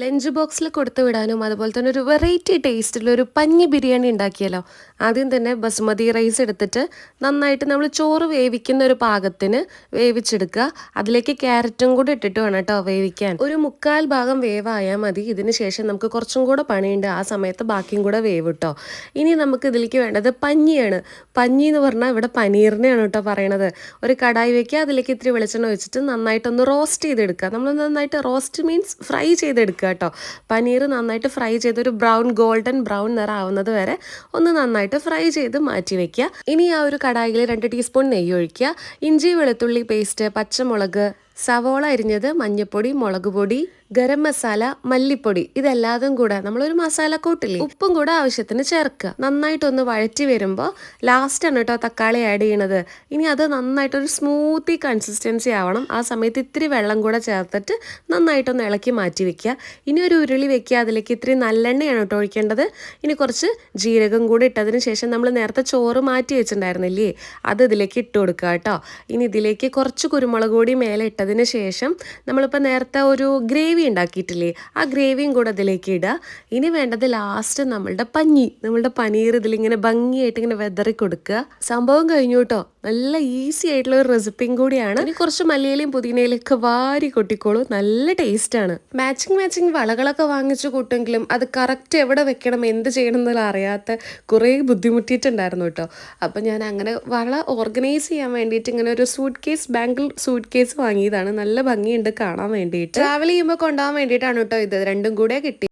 Lunch ബോക്സിൽ കൊടുത്തു വിടാനും അതുപോലെ തന്നെ ഒരു വെറൈറ്റി ടേസ്റ്റിലൊരു പഞ്ഞി ബിരിയാണി ഉണ്ടാക്കിയല്ലോ ആദ്യം തന്നെ ബസുമതി റൈസ് എടുത്തിട്ട് നന്നായിട്ട് നമ്മൾ ചോറ് വേവിക്കുന്ന ഒരു പാകത്തിന് വേവിച്ചെടുക്കുക. അതിലേക്ക് ക്യാരറ്റും കൂടി ഇട്ടിട്ട് വേണം കേട്ടോ വേവിക്കാൻ. ഒരു മുക്കാൽ ഭാഗം വേവായാൽ മതി. ഇതിന് ശേഷം നമുക്ക് കുറച്ചും കൂടെ പണിയുണ്ട്. ആ സമയത്ത് ബാക്കിയും കൂടെ വേവ് കേട്ടോ ഇനി നമുക്ക് ഇതിലേക്ക് വേണ്ടത് പഞ്ഞിയാണ്. പഞ്ഞി എന്ന് പറഞ്ഞാൽ ഇവിടെ പനീറിനെയാണ് കേട്ടോ പറയണത്. ഒരു കടായി വയ്ക്കുക അതിലേക്ക് ഇത്തിരി വെളിച്ചെണ്ണ വെച്ചിട്ട് നന്നായിട്ടൊന്ന് റോസ്റ്റ് ചെയ്തെടുക്കുക. നമ്മൾ നന്നായിട്ട് റോസ്റ്റ് മീൻസ് ഫ്രൈ ചെയ്തെടുക്കുക. കേട്ടോ. പനീർ നന്നായിട്ട് ഫ്രൈ ചെയ്ത് ഒരു ബ്രൗൺ ഗോൾഡൻ ബ്രൗൺ നിറം ആവുന്നത് വരെ ഒന്ന് നന്നായിട്ട് ഫ്രൈ ചെയ്ത് മാറ്റി വെക്കുക. ഇനി ആ ഒരു കടായിൽ രണ്ട് ടീസ്പൂൺ നെയ്യ് ഒഴിക്കുക. ഇഞ്ചി വെളുത്തുള്ളി പേസ്റ്റ് പച്ചമുളക് സവോള അരിഞ്ഞത് മഞ്ഞൾപ്പൊടി മുളക് പൊടി ഗരം മസാല മല്ലിപ്പൊടി ഇതെല്ലാതും കൂടെ നമ്മളൊരു മസാല കൂട്ടില്ലേ ഉപ്പും കൂടെ ആവശ്യത്തിന് ചേർക്കുക. നന്നായിട്ടൊന്ന് വഴറ്റി വരുമ്പോൾ ലാസ്റ്റാണ് കേട്ടോ തക്കാളി ആഡ് ചെയ്യണത്. ഇനി അത് നന്നായിട്ടൊരു സ്മൂത്തി കൺസിസ്റ്റൻസി ആവണം. ആ സമയത്ത് ഇത്തിരി വെള്ളം കൂടെ ചേർത്തിട്ട് നന്നായിട്ടൊന്ന് ഇളക്കി മാറ്റി വെക്കുക. ഇനി ഒരു ഉരുളി വെക്കുക. അതിലേക്ക് ഇത്തിരി നല്ലെണ്ണയാണ് കേട്ടോ ഒഴിക്കേണ്ടത്. ഇനി കുറച്ച് ജീരകം കൂടെ ഇട്ടതിന് ശേഷം നമ്മൾ നേരത്തെ ചോറ് മാറ്റി വെച്ചിട്ടുണ്ടായിരുന്നില്ലേ? അത് ഇതിലേക്ക് ഇട്ട് കൊടുക്കുക കേട്ടോ. ഇനി ഇതിലേക്ക് കുറച്ച് കുരുമുളക് കൂടി മേലെ ഇട്ടതിന് ശേഷം നമ്മളിപ്പോൾ നേരത്തെ ഒരു ഗ്രേവി ഉണ്ടാക്കിയിട്ടില്ലേ? ആ ഗ്രേവിയും കൂടെ അതിലേക്ക് ഇടുക ഇനി വേണ്ടത് ലാസ്റ്റ് നമ്മളുടെ പഞ്ഞി. നമ്മളുടെ പനീർ ഇതിലിങ്ങനെ ഭംഗിയായിട്ട് ഇങ്ങനെ വെതറി കൊടുക്കുക സംഭവം കഴിഞ്ഞു കേട്ടോ. നല്ല ഈസി ആയിട്ടുള്ള ഒരു റെസിപ്പിയും കൂടിയാണ്. ഇനി കുറച്ച് മല്ലിയിലയും പുതിനയിലും ഒക്കെ വാരി കൊട്ടിക്കോളൂ. നല്ല ടേസ്റ്റാണ് മാച്ചിങ് മാച്ചിങ് വളകളൊക്കെ വാങ്ങിച്ചു കൂട്ടെങ്കിലും അത് കറക്റ്റ് എവിടെ വെക്കണം എന്ത് ചെയ്യണം എന്നുള്ള അറിയാത്ത കുറേ ബുദ്ധിമുട്ടിയിട്ടുണ്ടായിരുന്നു കേട്ടോ. അപ്പം ഞാൻ അങ്ങനെ വള ഓർഗനൈസ് ചെയ്യാൻ വേണ്ടിയിട്ട് ഇങ്ങനെ ഒരു സൂട്ട് കേസ് ബാങ്കിൾ സൂട്ട് കേസ് വാങ്ങിയതാണ്. നല്ല ഭംഗിയുണ്ട് കാണാൻ വേണ്ടിയിട്ട്. ട്രാവൽ ചെയ്യുമ്പോൾ കൊണ്ടുപോകാൻ വേണ്ടിയിട്ടാണ് കേട്ടോ ഇത്. രണ്ടും കൂടെ കിട്ടി.